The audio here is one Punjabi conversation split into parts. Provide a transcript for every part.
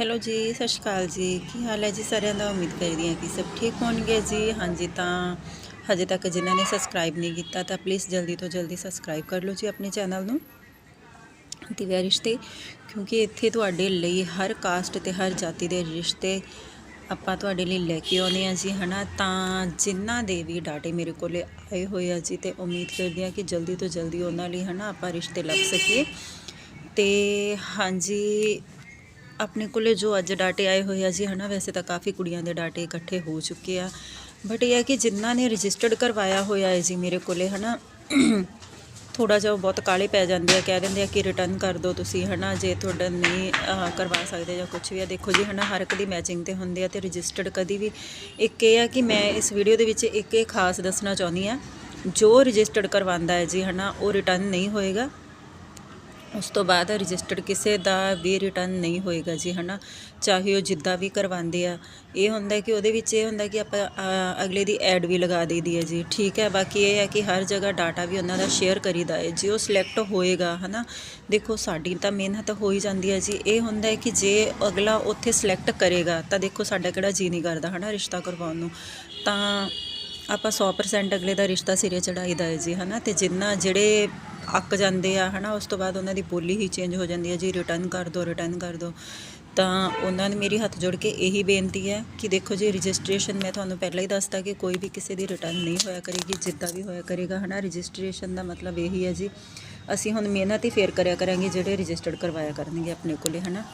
ਹੈਲੋ ਜੀ, ਸਤਿ ਸ਼੍ਰੀ ਅਕਾਲ ਜੀ। ਕੀ ਹਾਲ ਹੈ ਜੀ ਸਾਰਿਆਂ ਦਾ? ਉਮੀਦ ਕਰਦੀ ਹਾਂ ਕਿ ਸਭ ਠੀਕ ਹੋਣਗੇ ਜੀ। ਹਾਂਜੀ ਤਾਂ ਹਜੇ ਤੱਕ ਜਿਨ੍ਹਾਂ ਨੇ ਸਬਸਕ੍ਰਾਈਬ ਨਹੀਂ ਕੀਤਾ ਤਾਂ ਪਲੀਜ਼ ਜਲਦੀ ਤੋਂ ਜਲਦੀ ਸਬਸਕ੍ਰਾਈਬ ਕਰ ਲਓ ਜੀ ਆਪਣੇ ਚੈਨਲ ਨੂੰ। ਦਿਵਿਆ ਰਿਸ਼ਤੇ ਕਿਉਂਕਿ ਇੱਥੇ ਤੁਹਾਡੇ ਲਈ ਹਰ ਕਾਸਟ ਤੇ ਹਰ ਜਾਤੀ ਦੇ ਰਿਸ਼ਤੇ ਆਪਾਂ ਤੁਹਾਡੇ ਲਈ ਲੈ ਕੇ ਆਉਂਦੇ ਆ ਜੀ, ਹਨਾ? ਤਾਂ ਜਿਨ੍ਹਾਂ ਦੇ ਵੀ ਡਾਟੇ ਮੇਰੇ ਕੋਲੇ ਆਏ ਹੋਏ ਆ ਜੀ, ਤੇ ਉਮੀਦ ਕਰਦੀ ਆ ਕਿ ਜਲਦੀ ਤੋਂ ਜਲਦੀ ਉਹਨਾਂ ਲਈ, ਹਨਾ, ਆਪਾਂ ਰਿਸ਼ਤੇ ਲੱਭ ਸਕੀਏ। ਤੇ ਹਾਂਜੀ ਆਪਣੇ ਕੋਲੇ ਜੋ ਅੱਜ ਡਾਟੇ ਆਏ ਹੋਏ ਆ ਜੀ, ਹਨਾ, ਵੈਸੇ ਤਾਂ ਕਾਫੀ ਕੁੜੀਆਂ ਦੇ ਡਾਟੇ ਇਕੱਠੇ ਹੋ ਚੁੱਕੇ ਆ। ਬਟ ਇਹ ਹੈ ਕਿ ਜਿਨ੍ਹਾਂ ਨੇ ਰਜਿਸਟਰਡ ਕਰਵਾਇਆ ਹੋਇਆ ਹੈ ਜੀ ਮੇਰੇ ਕੋਲੇ, ਹਨਾ ਥੋੜਾ ਜਿਹਾ ਉਹ ਬਹੁਤ ਕਾਲੇ ਪੈ ਜਾਂਦੇ ਆ, ਕਹਿ ਦਿੰਦੇ ਆ ਕਿ ਰਿਟਰਨ ਕਰ ਦਿਓ ਤੁਸੀਂ, ਹਨਾ, ਜੇ ਤੁਹਾਡਾ ਨਹੀਂ ਕਰਵਾ ਸਕਦੇ ਜਾਂ ਕੁਝ ਵੀ ਆ। ਦੇਖੋ ਜੀ, ਹਨਾ, ਹਰ ਇੱਕ ਦੀ ਮੈਚਿੰਗ ਤੇ ਹੁੰਦੇ ਆ ਤੇ ਰਜਿਸਟਰਡ ਕਦੀ ਵੀ। ਇੱਕ ਇਹ ਆ ਕਿ ਮੈਂ ਇਸ ਵੀਡੀਓ ਦੇ ਵਿੱਚ ਇੱਕ ਇਹ ਖਾਸ ਦੱਸਣਾ ਚਾਹੁੰਦੀ ਆ, ਜੋ ਰਜਿਸਟਰਡ ਕਰਵਾਉਂਦਾ ਹੈ ਜੀ, ਹਨਾ, ਉਹ ਰਿਟਰਨ ਨਹੀਂ ਹੋਏਗਾ। ਉਸ ਤੋਂ ਬਾਅਦ ਰਜਿਸਟਰਡ ਕਿਸੇ ਦਾ ਵੀ ਰਿਟਰਨ ਨਹੀਂ ਹੋਏਗਾ ਜੀ, ਹਨਾ? ਚਾਹੇ ਉਹ ਜਿੱਦਾਂ ਵੀ ਕਰਵਾਉਂਦੇ ਆ। ਇਹ ਹੁੰਦਾ ਕਿ ਉਹਦੇ ਵਿੱਚ ਇਹ ਹੁੰਦਾ ਕਿ ਆਪਾਂ ਅਗਲੇ ਦੀ ਐਡ ਵੀ ਲਗਾ ਦੇਈਦੀ ਹੈ ਜੀ। ਠੀਕ ਹੈ, ਬਾਕੀ ਇਹ ਹੈ ਕਿ ਹਰ ਜਗ੍ਹਾ ਡਾਟਾ ਵੀ ਉਹਨਾਂ ਦਾ ਸ਼ੇਅਰ ਕਰੀਦਾ ਹੈ। ਜੇ ਉਹ ਸਿਲੈਕਟ ਹੋਏਗਾ, ਹਨਾ? ਦੇਖੋ, ਸਾਡੀ ਤਾਂ ਮਿਹਨਤ ਹੋ ਹੀ ਜਾਂਦੀ ਹੈ ਜੀ। ਇਹ ਹੁੰਦਾ ਹੈ ਕਿ ਜੇ ਅਗਲਾ ਉੱਥੇ ਸਿਲੈਕਟ ਕਰੇਗਾ, ਤਾਂ ਦੇਖੋ ਸਾਡਾ ਕਿਹੜਾ ਜੀ ਨਹੀਂ ਕਰਦਾ, ਹਨਾ, ਰਿਸ਼ਤਾ ਕਰਵਾਉਣ ਨੂੰ। ਤਾਂ ਆਪਾਂ 100% ਅਗਲੇ ਦਾ ਰਿਸ਼ਤਾ ਸਿਰੇ ਚੜਾਈਦਾ ਹੈ ਜੀ, ਹਨਾ? ਤੇ ਜਿੰਨਾ ਜਿਹੜੇ ਅੱਕ ਜਾਂਦੇ ਆ, ਹਨਾ, ਉਸ ਤੋਂ ਬਾਅਦ ਉਹਨਾਂ ਦੀ ਬੋਲੀ ਹੀ ਚੇਂਜ ਹੋ ਜਾਂਦੀ ਹੈ, ਜੀ ਰਿਟਰਨ ਕਰ ਦਿਓ ਰਿਟਰਨ ਕਰ ਦਿਓ ਤਾਂ ਉਹਨਾਂ ਨੇ ਮੇਰੀ ਹੱਥ ਜੋੜ ਕੇ ਇਹੀ ਬੇਨਤੀ ਹੈ ਕਿ ਦੇਖੋ ਜੀ ਰਜਿਸਟ੍ਰੇਸ਼ਨ ਮੈਂ ਤੁਹਾਨੂੰ ਪਹਿਲਾਂ ਹੀ ਦੱਸਤਾ ਕਿ ਕੋਈ ਵੀ ਕਿਸੇ ਦੀ ਰਿਟਰਨ ਨਹੀਂ ਹੋਇਆ ਕਰੇਗੀ, ਜਿੱਦਾਂ ਵੀ ਹੋਇਆ ਕਰੇਗਾ, ਹਨਾ। ਰਜਿਸਟ੍ਰੇਸ਼ਨ ਦਾ ਮਤਲਬ ਇਹੀ ਹੈ ਜੀ, ਅਸੀਂ ਹੁਣ ਮਿਹਨਤ ਹੀ ਫੇਰ ਕਰਿਆ ਕਰਾਂਗੇ ਜਿਹੜੇ ਰਜਿਸਟਰਡ ਕਰਵਾਇਆ ਕਰਨਗੇ ਆਪਣੇ ਕੋਲੇ, ਹਨਾ।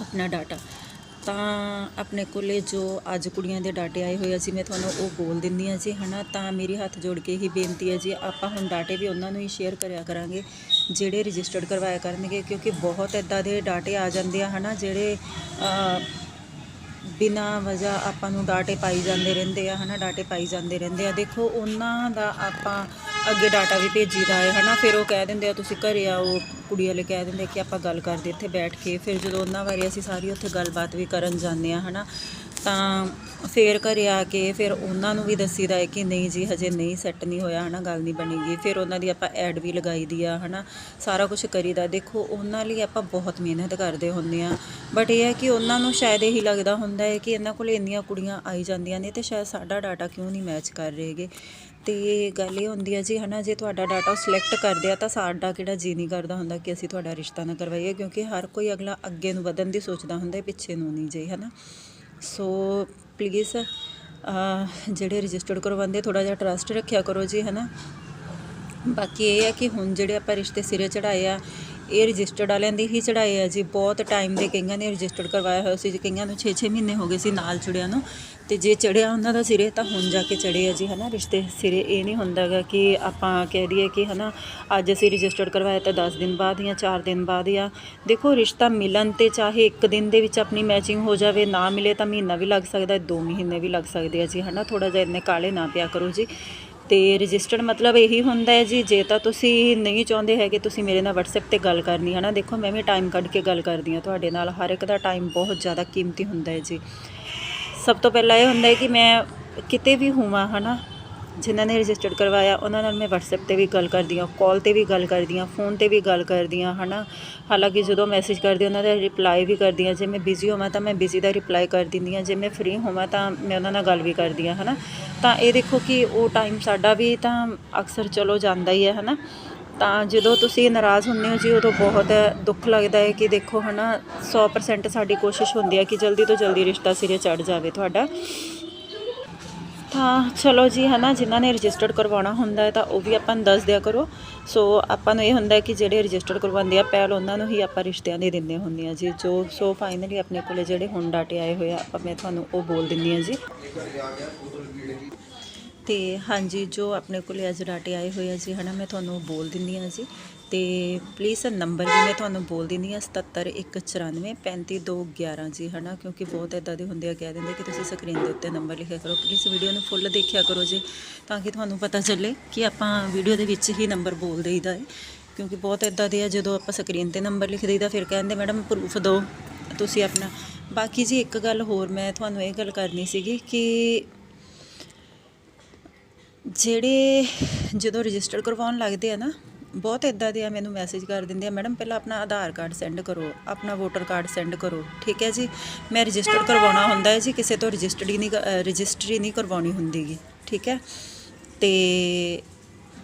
ਆਪਣਾ ਡਾਟਾ ਤਾਂ ਆਪਣੇ ਕੋਲੇ ਜੋ ਅੱਜ ਕੁੜੀਆਂ ਦੇ ਡਾਟੇ ਆਏ ਹੋਏ ਆ ਜੀ, ਮੈਂ ਤੁਹਾਨੂੰ ਉਹ ਬੋਲ ਦਿੰਦੀ ਆ ਜੀ, ਹਨਾ? ਤਾਂ ਮੇਰੀ ਹੱਥ ਜੋੜ ਕੇ ਹੀ ਬੇਨਤੀ ਹੈ ਜੀ, ਆਪਾਂ ਹੁਣ ਡਾਟੇ ਵੀ ਉਹਨਾਂ ਨੂੰ ਹੀ ਸ਼ੇਅਰ ਕਰਿਆ ਕਰਾਂਗੇ, ਜਿਹੜੇ ਰਜਿਸਟਰਡ ਕਰਵਾਇਆ ਕਰਨਗੇ, ਕਿਉਂਕਿ ਬਹੁਤ ਇਦਾਂ ਦੇ ਡਾਟੇ ਆ ਜਾਂਦੇ ਆ, ਹਨਾ? ਜਿਹੜੇ ਬਿਨਾਂ ਵਜ੍ਹਾ ਆਪਾਂ ਨੂੰ ਡਾਟੇ ਪਾਈ ਜਾਂਦੇ ਰਹਿੰਦੇ ਆ, ਹਨਾ, ਡਾਟੇ ਪਾਈ ਜਾਂਦੇ ਰਹਿੰਦੇ ਆ। ਦੇਖੋ, ਉਹਨਾਂ ਦਾ ਆਪਾਂ ਅੱਗੇ ਡਾਟਾ ਵੀ ਭੇਜੀਦਾ ਹੈ, ਹਨਾ। ਫਿਰ ਉਹ ਕਹਿ ਦਿੰਦੇ ਆ, ਤੁਸੀਂ ਘਰੇ ਆਓ। ਕੁੜੀ ਵਾਲੇ ਕਹਿ ਦਿੰਦੇ ਕਿ ਆਪਾਂ ਗੱਲ ਕਰਦੇ ਇੱਥੇ ਬੈਠ ਕੇ। ਫਿਰ ਜਦੋਂ ਉਹਨਾਂ ਬਾਰੇ ਅਸੀਂ ਸਾਰੀ ਉੱਥੇ ਗੱਲਬਾਤ ਵੀ ਕਰਨ ਜਾਂਦੇ ਆ, ਹਨਾ। ਤਾਂ ਫਿਰ ਘਰੇ ਆ ਕੇ ਫਿਰ ਉਹਨਾਂ ਨੂੰ ਵੀ ਦੱਸੀਦਾ ਹੈ ਕਿ ਨਹੀਂ ਜੀ, ਹਜੇ ਨਹੀਂ ਸੈੱਟ ਨਹੀਂ ਹੋਇਆ, ਹਨਾ, ਗੱਲ ਨਹੀਂ ਬਣੇਗੀ। ਫਿਰ ਉਹਨਾਂ ਦੀ ਆਪਾਂ ਐਡ ਵੀ ਲਗਾਈ ਦੀ ਆ, ਹਨਾ, ਸਾਰਾ ਕੁਝ ਕਰੀਦਾ ਦੇਖੋ, ਉਹਨਾਂ ਲਈ ਆਪਾਂ ਬਹੁਤ ਮਿਹਨਤ ਕਰਦੇ ਹੁੰਦੇ ਆ। ਬਟ ਇਹ ਹੈ ਕਿ ਉਹਨਾਂ ਨੂੰ ਸ਼ਾਇਦ ਇਹੀ ਲੱਗਦਾ ਹੁੰਦਾ ਹੈ ਕਿ ਇਹਨਾਂ ਕੋਲ ਇੰਨੀਆਂ ਕੁੜੀਆਂ ਆਈ ਜਾਂਦੀਆਂ ਨੇ ਤੇ ਸ਼ਾਇਦ ਸਾਡਾ ਡਾਟਾ ਕਿਉਂ ਨਹੀਂ ਮੈਚ ਕਰ ਰਹੇਗੇ ਤੇ ਗੱਲ ਇਹ ਹੁੰਦੀ ਹੈ ਜੀ, ਹਨਾ, ਜੇ ਤੁਹਾਡਾ ਡਾਟਾ ਸਿਲੈਕਟ ਕਰਦੇ ਆ ਤਾਂ ਸਾਡਾ ਕਿਹੜਾ ਜੀ ਨਹੀਂ ਕਰਦਾ ਹੁੰਦਾ ਕਿ ਅਸੀਂ ਤੁਹਾਡਾ ਰਿਸ਼ਤਾ ਨਾ ਕਰਵਾਈਏ, ਕਿਉਂਕਿ ਹਰ ਕੋਈ ਅਗਲਾ ਅੱਗੇ ਨੂੰ ਵਧਣ ਦੀ ਸੋਚਦਾ ਹੁੰਦਾ ਪਿੱਛੇ ਨੂੰ ਨਹੀਂ ਜੇ, ਹਨਾ। ਸੋ ਪਲੀਜ਼ ਜਿਹੜੇ ਰਜਿਸਟਰਡ ਕਰਵਾਉਂਦੇ ਥੋੜਾ ਜਿਹਾ ਟਰਸਟ ਰੱਖਿਆ ਕਰੋ ਜੀ, ਹਨਾ? ਬਾਕੀ ਇਹ ਆ ਕਿ ਹੁਣ ਜਿਹੜੇ ਆਪਾਂ ਰਿਸ਼ਤੇ ਸਿਰੇ ਚੜਾਏ ਆ ਇਹ ਰਜਿਸਟਰਡ ਵਾਲਿਆਂ ਦੀ ਹੀ ਚੜਾਏ ਆ ਜੀ। ਬਹੁਤ ਟਾਈਮ ਦੇ ਕਈਆਂ ਨੇ ਰਜਿਸਟਰਡ ਕਰਵਾਇਆ ਹੋਇਆ ਸੀ ਜੀ। ਕਈਆਂ ਨੂੰ 6-6 ਮਹੀਨੇ ਹੋ ਗਏ ਸੀ ਨਾਲ ਜੁੜਿਆਂ ਨੂੰ। ਤੇ ਜੇ ਚੜਿਆ ਉਹਨਾਂ ਦਾ ਸਿਰੇ ਤਾਂ ਹੁਣ ਜਾ ਕੇ ਚੜੇ ਆ ਜੀ, ਹਨਾ? ਰਿਸ਼ਤੇ ਸਿਰੇ ਇਹ ਨਹੀਂ ਹੁੰਦਾਗਾ ਕਿ ਆਪਾਂ ਕਹਿ ਦਈਏ ਕਿ, ਹਨਾ, ਅੱਜ ਅਸੀਂ ਰਜਿਸਟਰਡ ਕਰਵਾਇਆ ਤਾਂ 10 ਦਿਨ ਬਾਅਦ ਜਾਂ 4 ਦਿਨ ਬਾਅਦ ਜਾਂ ਦੇਖੋ, ਰਿਸ਼ਤਾ ਮਿਲਣ ਤੇ ਚਾਹੇ ਇੱਕ ਦਿਨ ਦੇ ਵਿੱਚ ਆਪਣੀ ਮੈਚਿੰਗ ਹੋ ਜਾਵੇ, ਨਾ ਮਿਲੇ ਤਾਂ ਮਹੀਨਾ ਵੀ ਲੱਗ ਸਕਦਾ ਹੈ 2 ਮਹੀਨੇ ਵੀ ਲੱਗ ਸਕਦੇ ਆ ਜੀ, ਹਨਾ? ਥੋੜਾ ਜਿਹਾ ਇੰਨੇ ਕਾਲੇ ਨਾ ਪਿਆ ਕਰੋ ਜੀ। ਤੇ ਰਜਿਸਟਰਡ ਮਤਲਬ ਇਹੀ ਹੁੰਦਾ ਹੈ ਜੀ, ਜੇ ਤਾਂ ਤੁਸੀਂ ਨਹੀਂ ਚਾਹੁੰਦੇ ਹੈਗੇ, ਤੁਸੀਂ ਮੇਰੇ ਨਾਲ WhatsApp ਤੇ ਗੱਲ ਕਰਨੀ ਹੈ ਨਾ ਦੇਖੋ, ਮੈਂ ਵੀ ਟਾਈਮ ਕੱਢ ਕੇ ਗੱਲ ਕਰਦੀ ਹਾਂ ਤੁਹਾਡੇ ਨਾਲ, ਹਰ ਇੱਕ ਦਾ ਟਾਈਮ ਬਹੁਤ ਜ਼ਿਆਦਾ ਕੀਮਤੀ ਹੁੰਦਾ ਹੈ ਜੀ। ਸਭ ਤੋਂ ਪਹਿਲਾਂ ਇਹ ਹੁੰਦਾ ਹੈ ਕਿ ਮੈਂ ਕਿਤੇ ਵੀ ਹੋਵਾਂ, ਹਨਾ? ਜਿਨ੍ਹਾਂ ਨੇ ਰਜਿਸਟਰਡ ਕਰਵਾਇਆ, ਉਹਨਾਂ ਨਾਲ ਮੈਂ WhatsApp ਤੇ ਵੀ ਗੱਲ ਕਰਦੀ ਹਾਂ ਕਾਲ ਤੇ ਵੀ ਗੱਲ ਕਰਦੀ ਹਾਂ ਫੋਨ ਤੇ ਵੀ ਗੱਲ ਕਰਦੀ ਹਾਂ, ਹਨਾ? ਹਾਲਾਂਕਿ ਜਦੋਂ ਮੈਸੇਜ ਕਰਦੀ, ਉਹਨਾਂ ਦਾ ਰਿਪਲਾਈ ਵੀ ਕਰਦੀ ਹਾਂ, ਜੇ ਮੈਂ ਬਿਜ਼ੀ ਹੋਵਾਂ ਤਾਂ ਮੈਂ ਬਿਜ਼ੀ ਦਾ ਰਿਪਲਾਈ ਕਰ ਦਿੰਦੀ ਹਾਂ, ਜੇ ਮੈਂ ਫ੍ਰੀ ਹੋਵਾਂ ਤਾਂ ਮੈਂ ਉਹਨਾਂ ਨਾਲ ਗੱਲ ਵੀ ਕਰਦੀ ਹਾਂ, ਹਨਾ? ਤਾਂ ਇਹ ਦੇਖੋ ਕਿ ਉਹ ਟਾਈਮ ਸਾਡਾ ਵੀ ਤਾਂ ਅਕਸਰ ਚਲੋ ਜਾਂਦਾ ਹੀ ਹੈ, ਹਨਾ? ਤਾਂ ਜਦੋਂ ਤੁਸੀਂ ਨਾਰਾਜ਼ ਹੁੰਦੇ ਹੋ ਜੀ, ਉਦੋਂ ਬਹੁਤ ਦੁੱਖ ਲੱਗਦਾ ਹੈ ਕਿ ਦੇਖੋ, ਹਨਾ? 100% ਸਾਡੀ ਕੋਸ਼ਿਸ਼ ਹੁੰਦੀ ਹੈ ਕਿ ਜਲਦੀ ਤੋਂ ਜਲਦੀ ਰਿਸ਼ਤਾ ਸਿਰੇ ਚੜ ਜਾਵੇ ਤੁਹਾਡਾ। ਤਾਂ ਚਲੋ ਜੀ ਹੈ ਨਾ ਜਿਨ੍ਹਾਂ ਨੇ ਰਜਿਸਟਰਡ ਕਰਵਾਉਣਾ ਹੁੰਦਾ ਹੈ ਤਾਂ ਉਹ ਵੀ ਆਪਾਂ ਨੂੰ ਦੱਸ ਦਿਆ ਕਰੋ। ਸੋ ਆਪਾਂ ਨੂੰ ਇਹ ਹੁੰਦਾ ਕਿ ਜਿਹੜੇ ਰਜਿਸਟਰਡ ਕਰਵਾਉਂਦੇ ਆ, ਪਹਿਲ ਉਹਨਾਂ ਨੂੰ ਹੀ ਆਪਾਂ ਰਿਸ਼ਤਿਆਂ ਦੇ ਦਿੰਦੇ ਹੁੰਦੇ ਆ ਜੀ। ਜੋ ਸੋ ਫਾਈਨਲੀ ਆਪਣੇ ਕੋਲੇ ਜਿਹੜੇ ਹੁਣ ਡਾਟੇ ਆਏ ਹੋਏ ਆ, ਆਪਾਂ ਮੈਂ ਤੁਹਾਨੂੰ ਉਹ ਬੋਲ ਦਿੰਦੀ ਆ ਜੀ। ਤੇ ਹਾਂਜੀ, ਜੋ ਆਪਣੇ ਕੋਲੇ ਅੱਜ ਡਾਟੇ ਆਏ ਹੋਏ ਆ ਜੀ, ਹਨਾ, ਮੈਂ ਤੁਹਾਨੂੰ ਉਹ ਬੋਲ ਦਿੰਦੀ ਆ ਜੀ। ਤੇ ਪਲੀਜ਼ ਨੰਬਰ ਵੀ ਮੈਂ ਤੁਹਾਨੂੰ ਬੋਲ ਦਿੰਦੀ ਆ 7794 35211 ਜੀ, ਹਨਾ? ਕਿਉਂਕਿ ਬਹੁਤ ਇਦਾਂ ਦੇ ਹੁੰਦੇ ਆ, ਕਹਿ ਦਿੰਦੇ ਕਿ ਤੁਸੀਂ ਸਕਰੀਨ ਦੇ ਉੱਤੇ ਨੰਬਰ ਲਿਖਿਆ ਕਰੋ। ਪਲੀਜ਼ ਵੀਡੀਓ ਨੂੰ ਫੁੱਲ ਦੇਖਿਆ ਕਰੋ ਜੀ, ਤਾਂ ਕਿ ਤੁਹਾਨੂੰ ਪਤਾ ਚੱਲੇ ਕਿ ਆਪਾਂ ਵੀਡੀਓ ਦੇ ਵਿੱਚ ਹੀ ਨੰਬਰ ਬੋਲ ਦੇਈਦਾ ਹੈ ਕਿਉਂਕਿ ਬਹੁਤ ਇਦਾਂ ਦੇ ਆ, ਜਦੋਂ ਆਪਾਂ ਸਕਰੀਨ ਤੇ ਨੰਬਰ ਲਿਖ ਦੇਈਦਾ, ਫਿਰ ਕਹਿੰਦੇ ਮੈਡਮ ਪ੍ਰੂਫ ਦਿਓ ਤੁਸੀਂ ਆਪਣਾ। ਬਾਕੀ ਜੀ ਇੱਕ ਗੱਲ ਹੋਰ ਮੈਂ ਤੁਹਾਨੂੰ ਇਹ ਗੱਲ ਕਰਨੀ ਸੀਗੀ ਕਿ ਜਿਹੜੇ ਜਦੋਂ ਰਜਿਸਟਰ ਕਰਵਾਉਣ ਲੱਗਦੇ ਆ ਨਾ ਬਹੁਤ ਇਦਾਂ ਦੇ ਆ, ਮੈਨੂੰ ਮੈਸੇਜ ਕਰ ਦਿੰਦੇ ਆ ਮੈਡਮ ਪਹਿਲਾਂ ਆਪਣਾ ਆਧਾਰ ਕਾਰਡ ਸੈਂਡ ਕਰੋ, ਆਪਣਾ ਵੋਟਰ ਕਾਰਡ ਸੈਂਡ ਕਰੋ। ਠੀਕ ਹੈ ਜੀ? ਮੈਂ ਰਜਿਸਟਰ ਕਰਵਾਉਣਾ ਹੁੰਦਾ ਹੈ ਜੀ, ਕਿਸੇ ਤੋਂ ਰਜਿਸਟਰੀ ਨਹੀਂ ਰਜਿਸਟਰੀ ਨਹੀਂ ਕਰਵਾਉਣੀ ਹੁੰਦੀਗੀ ਠੀਕ ਹੈ? ਤੇ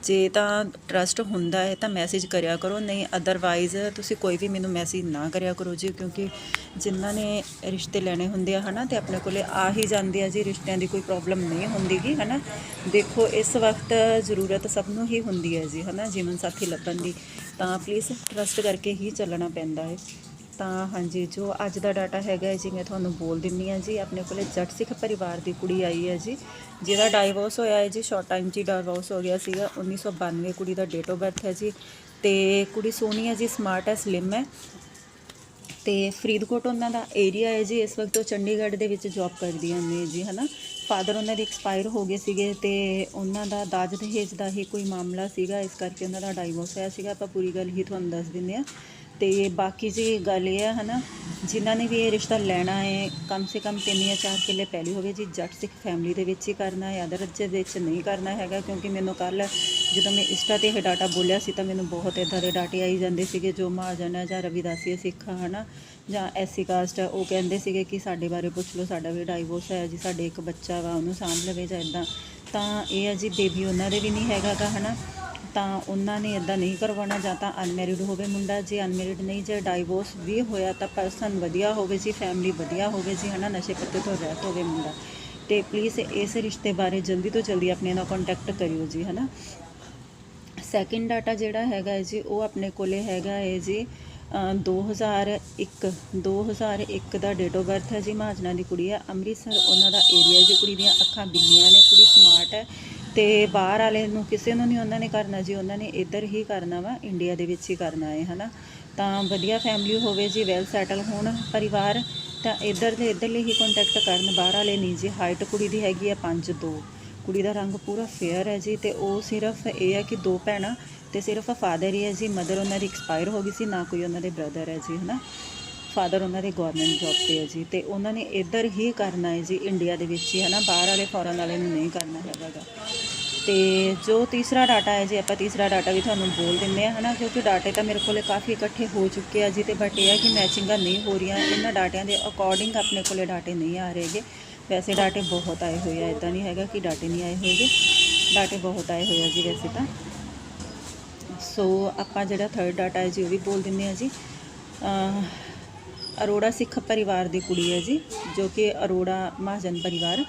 ਜੇ ਤਾਂ ਟਰਸਟ ਹੁੰਦਾ ਹੈ ਤਾਂ ਮੈਸੇਜ ਕਰਿਆ ਕਰੋ, ਨਹੀਂ ਅਦਰਵਾਈਜ਼ ਤੁਸੀਂ ਕੋਈ ਵੀ ਮੈਨੂੰ ਮੈਸੇਜ ਨਾ ਕਰਿਆ ਕਰੋ ਜੀ, ਕਿਉਂਕਿ ਜਿਨ੍ਹਾਂ ਨੇ ਰਿਸ਼ਤੇ ਲੈਣੇ ਹੁੰਦੇ ਆ ਹਨਾ, ਤੇ ਆਪਣੇ ਕੋਲੇ ਆ ਹੀ ਜਾਂਦੇ ਆ ਜੀ, ਰਿਸ਼ਤਿਆਂ ਦੀ ਕੋਈ ਪ੍ਰੋਬਲਮ ਨਹੀਂ ਹੁੰਦੀਗੀ, ਹਨਾ। ਦੇਖੋ, ਇਸ ਵਕਤ ਜ਼ਰੂਰਤ ਸਭ ਨੂੰ ਹੀ ਹੁੰਦੀ ਹੈ ਜੀ, ਹਨਾ, ਜੀਵਨ ਸਾਥੀ ਲੱਭਣ ਦੀ। ਤਾਂ ਪਲੀਜ਼ ਟਰਸਟ ਕਰਕੇ ਹੀ ਚੱਲਣਾ ਪੈਂਦਾ ਹੈ। ਤਾਂ ਹਾਂਜੀ, ਜੋ ਅੱਜ ਦਾ ਡਾਟਾ ਹੈਗਾ ਹੈ ਜੀ, ਮੈਂ ਤੁਹਾਨੂੰ ਬੋਲ ਦਿੰਨੀ ਆ ਜੀ। ਆਪਣੇ ਕੋਲੇ ਜੱਟ ਸਿੱਖ ਪਰਿਵਾਰ ਦੀ ਕੁੜੀ ਆਈ ਹੈ ਜੀ, ਜਿਹਦਾ ਡਾਈਵੋਰਸ ਹੋਇਆ ਹੈ ਜੀ ਸ਼ਾਰਟ ਟਾਈਮ 'ਚ ਹੀ ਡਾਈਵੋਰਸ ਹੋ ਗਿਆ ਸੀਗਾ। 1992 ਕੁੜੀ ਦਾ ਡੇਟ ਆਫ ਬਰਥ ਹੈ ਜੀ। ਤੇ ਕੁੜੀ ਸੋਹਣੀ ਹੈ ਜੀ ਸਮਾਰਟ ਹੈ ਸਲਿਮ ਹੈ। ਤੇ ਫਰੀਦਕੋਟ ਉਹਨਾਂ ਦਾ ਏਰੀਆ ਹੈ ਜੀ, ਇਸ ਵਕਤ ਉਹ ਚੰਡੀਗੜ੍ਹ ਦੇ ਵਿੱਚ ਜੌਬ ਕਰਦੀਆਂ ਨੇ ਜੀ, ਹਨਾ। ਫਾਦਰ ਉਹਨਾਂ ਦੇ ਐਕਸਪਾਇਰ ਹੋ ਗਏ ਸੀਗੇ ਤੇ ਉਹਨਾਂ ਦਾ ਦਾਜ ਦਹੇਜ ਦਾ ਹੀ ਕੋਈ ਮਾਮਲਾ ਸੀਗਾ, ਇਸ ਕਰਕੇ ਉਹਨਾਂ ਦਾ ਡਾਈਵੋਰਸ ਹੋਇਆ ਸੀਗਾ। ਆਪਾਂ ਪੂਰੀ ਗੱਲ ਹੀ ਤੁਹਾਨੂੰ ਦੱਸ ਦਿੰਦੇ ਆ ਅਤੇ ਬਾਕੀ ਜੀ ਗੱਲ ਇਹ ਹੈ ਹਨਾ, ਜਿਨ੍ਹਾਂ ਨੇ ਵੀ ਇਹ ਰਿਸ਼ਤਾ ਲੈਣਾ ਹੈ, ਕਮ ਸੇ ਕਮ ਤਿੰਨ ਜਾਂ ਚਾਰ ਕਿੱਲੇ ਪਹਿਲੀ ਹੋਵੇ, ਜੀ ਜੱਟ ਸਿੱਖ ਫੈਮਿਲੀ ਦੇ ਵਿੱਚ ਹੀ ਕਰਨਾ ਹੈ ਅਦਰ ਦੇ ਵਿੱਚ ਨਹੀਂ ਕਰਨਾ ਹੈਗਾ, ਕਿਉਂਕਿ ਮੈਨੂੰ ਕੱਲ ਜਦੋਂ ਮੈਂ ਇੰਸਟਾ ਤੇ ਇਹ ਡਾਟਾ ਬੋਲਿਆ ਸੀ ਤਾਂ ਮੈਨੂੰ ਬਹੁਤ ਇਦਾਂ ਦੇ ਡਾਟੇ ਆਈ ਜਾਂਦੇ ਸੀਗੇ, ਜੋ ਮਹਾਜਨ ਹੈ ਜਾਂ ਰਵਿਦਾਸੀ ਸਿੱਖ ਆ, ਹਨਾ, ਜਾਂ ਐਸੀ ਕਾਸਟ ਆ, ਉਹ ਕਹਿੰਦੇ ਸੀਗੇ ਕਿ ਸਾਡੇ ਬਾਰੇ ਪੁੱਛ ਲਓ, ਸਾਡਾ ਵੀ ਡਾਈਵੋਰਸ ਹੈ ਜੀ, ਸਾਡੇ ਇੱਕ ਬੱਚਾ ਵਾ, ਉਹਨੂੰ ਸਾਂਭ ਲਵੇ ਜਾਂ ਇਦਾਂ ਤਾਂ ਇਹ ਆ ਜੀ ਬੇਬੀ ਉਹਨਾਂ ਦੇ ਵੀ ਨਹੀਂ ਹੈਗਾ ਗਾ ਹਨਾ। ਤਾਂ ਉਹਨਾਂ ਨੇ ਇਦਾਂ ਨਹੀਂ ਕਰਵਾਉਣਾ ਜਾਂ ਤਾਂ ਅਨਮੈਰਿਡ ਹੋਵੇ ਮੁੰਡਾ ਜੇ ਅਨਮੈਰਿਡ ਨਹੀਂ ਜੇ ਡਾਈਵੋਰਸ ਵੀ ਹੋਇਆ ਤਾਂ ਪਰਸਨ ਵਧੀਆ ਹੋਵੇ ਜੀ ਫੈਮਿਲੀ ਵਧੀਆ ਹੋਵੇ ਜੀ ਹਨਾ ਨਸ਼ੇ ਪੱਤੇ ਤੋਂ ਰਹਿਤ ਹੋਵੇ ਮੁੰਡਾ। ਤੇ ਪਲੀਜ਼ ਇਸ ਰਿਸ਼ਤੇ ਬਾਰੇ ਜਲਦੀ ਤੋਂ ਜਲਦੀ ਆਪਣੇ ਨਾਲ ਕੰਟੈਕਟ ਕਰਿਓ ਜੀ ਹਨਾ। ਸੈਕਿੰਡ ਡਾਟਾ ਜਿਹੜਾ ਹੈਗਾ ਹੈ ਜੀ ਉਹ ਆਪਣੇ ਕੋਲੇ ਹੈਗਾ ਹੈ ਜੀ ਅ, 2001 2001 ਦਾ ਡੇਟ ਆਫ ਬਰਥ ਹੈ ਜੀ ਮਹਾਜਨਾ ਦੀ ਕੁੜੀ ਹੈ ਅੰਮ੍ਰਿਤਸਰ ਉਹਨਾਂ ਦਾ ਏਰੀਆ ਜੀ ਕੁੜੀ ਦੀਆਂ ਅੱਖਾਂ ਬਿੱਲੀਆਂ ਨੇ ਕੁੜੀ ਸਮਾਰਟ ਹੈ। ਤੇ ਬਾਹਰ ਵਾਲੇ ਨੂੰ ਕਿਸੇ ਨੂੰ ਨਹੀਂ ਉਹਨਾਂ ਨੇ ਕਰਨਾ ਜੀ, ਉਹਨਾਂ ਨੇ ਇੱਧਰ ਹੀ ਕਰਨਾ ਵਾ ਇੰਡੀਆ ਦੇ ਵਿੱਚ ਹੀ ਕਰਨਾ ਹੈ ਹਨਾ। ਤਾਂ ਵਧੀਆ ਫੈਮਿਲੀ ਹੋਵੇ ਜੀ ਵੈਲ ਸੈਟਲ ਹੋਣ ਪਰਿਵਾਰ, ਤਾਂ ਇੱਧਰ ਦੇ ਇੱਧਰਲੇ ਹੀ ਕੰਟੈਕਟ ਕਰਨ, ਬਾਹਰ ਵਾਲੇ ਨਹੀਂ ਜੀ। ਹਾਈਟ ਕੁੜੀ ਦੀ ਹੈਗੀ ਆ 5'2 ਕੁੜੀ ਦਾ ਰੰਗ ਪੂਰਾ ਫੇਅਰ ਹੈ ਜੀ, ਤੇ ਉਹ ਸਿਰਫ ਇਹ ਹੈ ਕਿ ਦੋ ਭੈਣਾਂ, ਤੇ ਸਿਰਫ ਫਾਦਰ ਹੀ ਹੈ ਜੀ। ਮਦਰ ਉਹਨਾਂ ਦੀ ਐਕਸਪਾਇਰ ਹੋ ਗਈ ਸੀ, ਨਾ ਕੋਈ ਉਹਨਾਂ ਦੇ ਬ੍ਰਦਰ ਹੈ ਜੀ, ਹਨਾ। ਫਾਦਰ ਉਹਨਾਂ ਦੇ ਗਵਰਨਮੈਂਟ ਜੌਬ ਤੇ ਹੈ ਜੀ, ਤੇ ਉਹਨਾਂ ਨੇ ਇੱਧਰ ਹੀ ਕਰਨਾ ਹੈ ਜੀ ਇੰਡੀਆ ਦੇ ਵਿੱਚ ਹੀ, ਹਨਾ। ਬਾਹਰ ਵਾਲੇ ਫੋਰਨ ਵਾਲੇ ਨੂੰ ਨਹੀਂ ਕਰਨਾ ਹੈਗਾ ਗਾ। ਤੇ ਜੋ ਤੀਸਰਾ ਡਾਟਾ ਹੈ ਜੀ, ਆਪਾਂ ਤੀਸਰਾ ਡਾਟਾ ਵੀ ਤੁਹਾਨੂੰ ਬੋਲ ਦਿੰਦੇ ਆ ਹਨਾ? ਕਿਉਂਕਿ ਡਾਟੇ ਤਾਂ ਮੇਰੇ ਕੋਲੇ ਕਾਫੀ ਇਕੱਠੇ ਹੋ ਚੁੱਕੇ ਆ ਜੀ ਤੇ ਬਟ ਇਹ ਹੈ ਕਿ ਮੈਚਿੰਗਾਂ ਨਹੀਂ ਹੋ ਰਹੀਆਂ, ਇਹਨਾਂ ਡਾਟਿਆਂ ਦੇ ਅਕੋਰਡਿੰਗ ਆਪਣੇ ਕੋਲੇ ਡਾਟੇ ਨਹੀਂ ਆ ਰਹੇਗੇ ਵੈਸੇ ਡਾਟੇ ਬਹੁਤ ਆਏ ਹੋਏ ਆ ਇਦਾਂ ਨਹੀਂ ਹੈਗਾ ਕਿ ਡਾਟੇ ਨਹੀਂ ਆਏ ਹੋਏਗੇ। ਡਾਟੇ ਬਹੁਤ ਆਏ ਹੋਏ ਆ ਜੀ ਵੈਸੇ ਤਾਂ। ਸੋ ਆਪਾਂ ਜਿਹੜਾ ਥਰਡ ਡਾਟਾ ਹੈ ਜੀ, ਉਹ ਵੀ ਬੋਲ ਦਿੰਦੇ ਆ ਜੀ। ਅਰੋੜਾ ਸਿੱਖ ਪਰਿਵਾਰ ਦੀ ਕੁੜੀ ਹੈ ਜੀ, ਜੋ ਕਿ ਅਰੋੜਾ ਮਹਾਜਨ ਪਰਿਵਾਰ।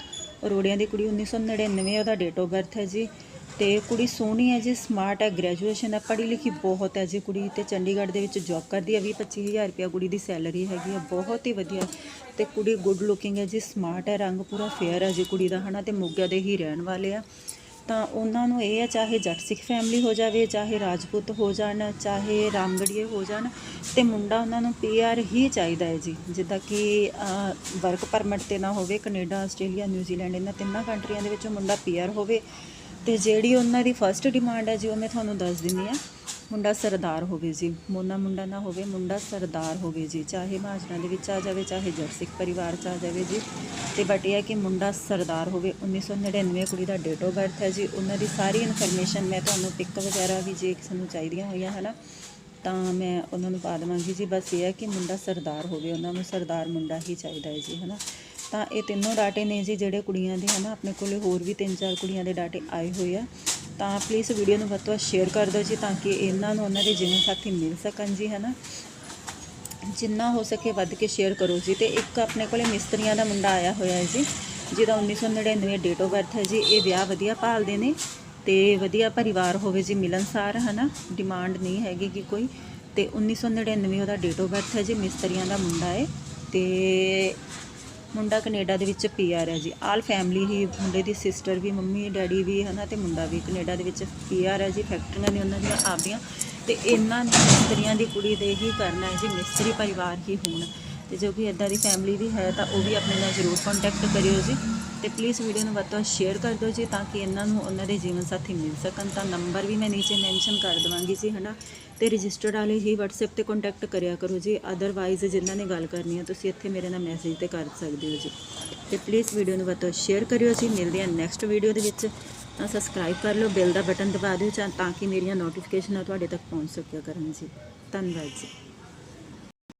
ਅਰੋੜਿਆਂ ਦੀ ਕੁੜੀ 1999 ਉਹਦਾ ਡੇਟ ਆਫ ਬਰਥ ਹੈ ਜੀ। ਤੇ ਕੁੜੀ ਸੋਹਣੀ ਹੈ ਜੀ ਸਮਾਰਟ ਹੈ ਗ੍ਰੈਜੂਏਸ਼ਨ ਹੈ, ਪੜ੍ਹੀ ਲਿਖੀ ਬਹੁਤ ਹੈ ਜੀ ਕੁੜੀ ਤੇ ਚੰਡੀਗੜ੍ਹ ਦੇ ਵਿੱਚ ਜੌਬ ਕਰਦੀ ਹੈ। 20 25000 ਰੁਪਇਆ ਕੁੜੀ ਦੀ ਸੈਲਰੀ ਹੈਗੀ ਹੈ, ਬਹੁਤ ਹੀ ਵਧੀਆ। ਤੇ ਕੁੜੀ ਗੁੱਡ ਲੁਕਿੰਗ ਹੈ ਜੀ ਸਮਾਰਟ ਹੈ, ਰੰਗ ਪੂਰਾ ਫੇਅਰ ਹੈ ਜੀ ਕੁੜੀ ਦਾ, ਹਨਾ, ਤੇ ਮੋਗਾ ਦੇ ਹੀ ਰਹਿਣ ਵਾਲੇ ਆ। ਤਾਂ ਉਹਨਾਂ ਨੂੰ ਇਹ ਹੈ ਚਾਹੇ ਜੱਟ ਸਿੱਖ ਫੈਮਿਲੀ ਹੋ ਜਾਵੇ, ਚਾਹੇ ਰਾਜਪੂਤ ਹੋ ਜਾਣ, ਚਾਹੇ ਰਾਮਗੜੀਏ ਹੋ ਜਾਣ, ਤੇ ਮੁੰਡਾ ਉਹਨਾਂ ਨੂੰ ਪੀਆਰ ਹੀ ਚਾਹੀਦਾ ਹੈ ਜੀ। ਜਿੱਦਾਂ ਕਿ ਵਰਕ ਪਰਮਿਟ ਤੇ ਨਾ ਹੋਵੇ ਕੈਨੇਡਾ, ਆਸਟ੍ਰੇਲੀਆ ਨਿਊਜ਼ੀਲੈਂਡ ਇਹਨਾਂ ਤਿੰਨਾਂ ਕੰਟਰੀਆਂ ਦੇ ਵਿੱਚ ਮੁੰਡਾ ਪੀਆਰ ਹੋਵੇ, ਤੇ ਜਿਹੜੀ ਉਹਨਾਂ ਦੀ ਫਰਸਟ ਡਿਮਾਂਡ ਹੈ ਜੀ, ਉਹ ਮੈਂ ਤੁਹਾਨੂੰ ਦੱਸ ਦਿੰਦੀ ਆ ਮੁੰਡਾ ਸਰਦਾਰ ਹੋਵੇ ਜੀ, ਮੋਨਾ ਮੁੰਡਾ ਨਾ ਹੋਵੇ, ਮੁੰਡਾ ਸਰਦਾਰ ਹੋਵੇ ਜੀ, ਚਾਹੇ ਮਹਾਜਨਾਂ ਦੇ ਵਿੱਚ ਆ ਜਾਵੇ, ਚਾਹੇ ਜੱਟ ਸਿੱਖ ਪਰਿਵਾਰ ਚ ਆ ਜਾਵੇ ਜੀ। ਤੇ ਬਟ ਇਹ ਹੈ ਕਿ ਮੁੰਡਾ ਸਰਦਾਰ ਹੋਵੇ 1999 ਕੁੜੀ ਦਾ ਡੇਟ ਆਫ ਬਰਥ ਹੈ ਜੀ। ਉਹਨਾਂ ਦੀ ਸਾਰੀ ਇਨਫੋਰਮੇਸ਼ਨ ਮੈਂ ਤੁਹਾਨੂੰ ਪਿਕ ਵਗੈਰਾ ਵੀ ਜੇ ਕਿਸੇ ਨੂੰ ਚਾਹੀਦੀਆਂ ਹੋਈਆਂ, ਹਨਾ, ਤਾਂ ਮੈਂ ਉਹਨਾਂ ਨੂੰ ਪਾ ਦੇਵਾਂਗੀ ਜੀ। ਬਸ ਇਹ ਹੈ ਕਿ ਮੁੰਡਾ ਸਰਦਾਰ ਹੋਵੇ, ਉਹਨਾਂ ਨੂੰ ਸਰਦਾਰ ਮੁੰਡਾ ਹੀ ਚਾਹੀਦਾ ਹੈ ਜੀ, ਹਨਾ। ਤਾਂ ਇਹ ਤਿੰਨੋਂ ਡਾਟੇ ਨੇ ਜੀ, ਜਿਹੜੇ ਕੁੜੀਆਂ ਦੇ, ਹਨਾ, ਆਪਣੇ ਕੋਲੇ ਹੋਰ ਵੀ ਤਿੰਨ ਚਾਰ ਕੁੜੀਆਂ ਦੇ ਡਾਟੇ ਆਏ ਹੋਏ ਆ। ਤਾਂ ਪਲੀਜ਼ ਵੀਡੀਓ ਨੂੰ ਵੱਧ ਤੋਂ ਵੱਧ ਸ਼ੇਅਰ ਕਰ ਦਿਓ ਜੀ ਤਾਂ ਕਿ ਇਹਨਾਂ ਨੂੰ, ਉਹਨਾਂ ਦੇ ਜੀਵਨ ਸਾਥੀ ਮਿਲ ਸਕਣ ਜੀ ਹੈ ਨਾ ਜਿੰਨਾ ਹੋ ਸਕੇ ਵੱਧ ਕੇ ਸ਼ੇਅਰ ਕਰੋ ਜੀ। ਤੇ ਇੱਕ ਆਪਣੇ ਕੋਲੇ ਮਿਸਤਰੀਆਂ ਦਾ ਮੁੰਡਾ ਆਇਆ ਹੋਇਆ ਹੈ ਜੀ, ਜਿਹਦਾ 1999 ਡੇਟ ਆਫ ਬਰਥ ਹੈ ਜੀ। ਇਹ ਵਿਆਹ ਵਧੀਆ ਭਾਲਦੇ ਨੇ ਤੇ ਵਧੀਆ ਪਰਿਵਾਰ ਹੋਵੇ ਜੀ ਮਿਲਨਸਾਰ ਹਨਾ? ਡਿਮਾਂਡ ਨਹੀਂ ਹੈਗੀ ਕਿ ਕੋਈ। ਤੇ 1999 ਉਹਦਾ ਡੇਟ ਆਫ ਬਰਥ ਹੈ ਜੀ, ਮਿਸਤਰੀਆਂ ਦਾ ਮੁੰਡਾ ਹੈ। ਤੇ ਮੁੰਡਾ ਕੈਨੇਡਾ ਦੇ ਵਿੱਚ ਪੀਆਰ ਹੈ ਜੀ। ਆਲ ਫੈਮਿਲੀ ਹੀ ਮੁੰਡੇ ਦੀ ਸਿਸਟਰ ਵੀ, ਮੰਮੀ, ਡੈਡੀ ਵੀ ਹਨਾ, ਤੇ ਮੁੰਡਾ ਵੀ ਕੈਨੇਡਾ ਦੇ ਵਿੱਚ ਪੀਆਰ ਹੈ ਜੀ। ਫੈਕਟਰੀਆਂ ਨੇ ਉਹਨਾਂ ਦੀਆਂ ਆਪਦੀਆਂ। ਤੇ ਇਹਨਾਂ ਨੇ ਮਿਸਤਰੀਆਂ ਦੀ ਕੁੜੀ ਦੇ ਹੀ ਕਰਨਾ ਹੈ ਜੀ। ਮਿਸਤਰੀ ਪਰਿਵਾਰ ਹੀ ਹੋਣ। ਤੇ ਜੋ ਕਿ ਇਦਾਂ ਦੀ ਫੈਮਿਲੀ ਵੀ ਹੈ ਤਾਂ ਉਹ ਵੀ ਆਪਣੇ ਨਾਲ ਜ਼ਰੂਰ ਕੰਟੈਕਟ ਕਰਿਓ ਜੀ। ਤੇ ਪਲੀਜ਼ ਵੀਡੀਓ ਨੂੰ ਵੱਧ ਤੋਂ ਸ਼ੇਅਰ ਕਰ ਦਿਓ ਜੀ ਤਾਂ ਕਿ ਇਹਨਾਂ ਨੂੰ ਉਹਨਾਂ ਦੇ ਜੀਵਨ ਸਾਥੀ ਮਿਲ ਸਕਣ। ਤਾਂ ਨੰਬਰ ਵੀ ਮੈਂ ਨੀਚੇ ਮੈਂਸ਼ਨ ਕਰ ਦਵਾਂਗੀ ਜੀ, ਹਨਾ? ਤੇ ਰਜਿਸਟਰਡ ਵਾਲੇ ਹੀ WhatsApp ਤੇ ਕੰਟੈਕਟ ਕਰਿਆ ਕਰੋ ਜੀ। ਅਦਰਵਾਈਜ਼ ਜਿਨ੍ਹਾਂ ਨੇ ਗੱਲ ਕਰਨੀ ਹੈ ਤੁਸੀਂ ਇੱਥੇ ਮੇਰੇ ਨਾਲ ਮੈਸੇਜ ਤੇ ਕਰ ਸਕਦੇ ਹੋ ਜੀ। ਤੇ ਪਲੀਜ਼ ਵੀਡੀਓ ਨੂੰ ਵੱਧ ਤੋਂ ਸ਼ੇਅਰ ਕਰਿਓ ਜੀ। ਮਿਲਦੇ ਹਾਂ ਨੈਕਸਟ ਵੀਡੀਓ ਦੇ ਵਿੱਚ। ਤਾਂ ਸਬਸਕ੍ਰਾਈਬ ਕਰ ਲਓ ਬੈਲ ਦਾ ਬਟਨ ਦਬਾ ਦਿਓ ਜਾਂ ਤਾਂ ਕਿ ਮੇਰੀਆਂ ਨੋਟੀਫਿਕੇਸ਼ਨਾਂ ਤੁਹਾਡੇ ਤੱਕ ਪਹੁੰਚ ਸਕਿਆ ਕਰਨ ਜੀ। ਧੰਨਵਾਦ ਜੀ।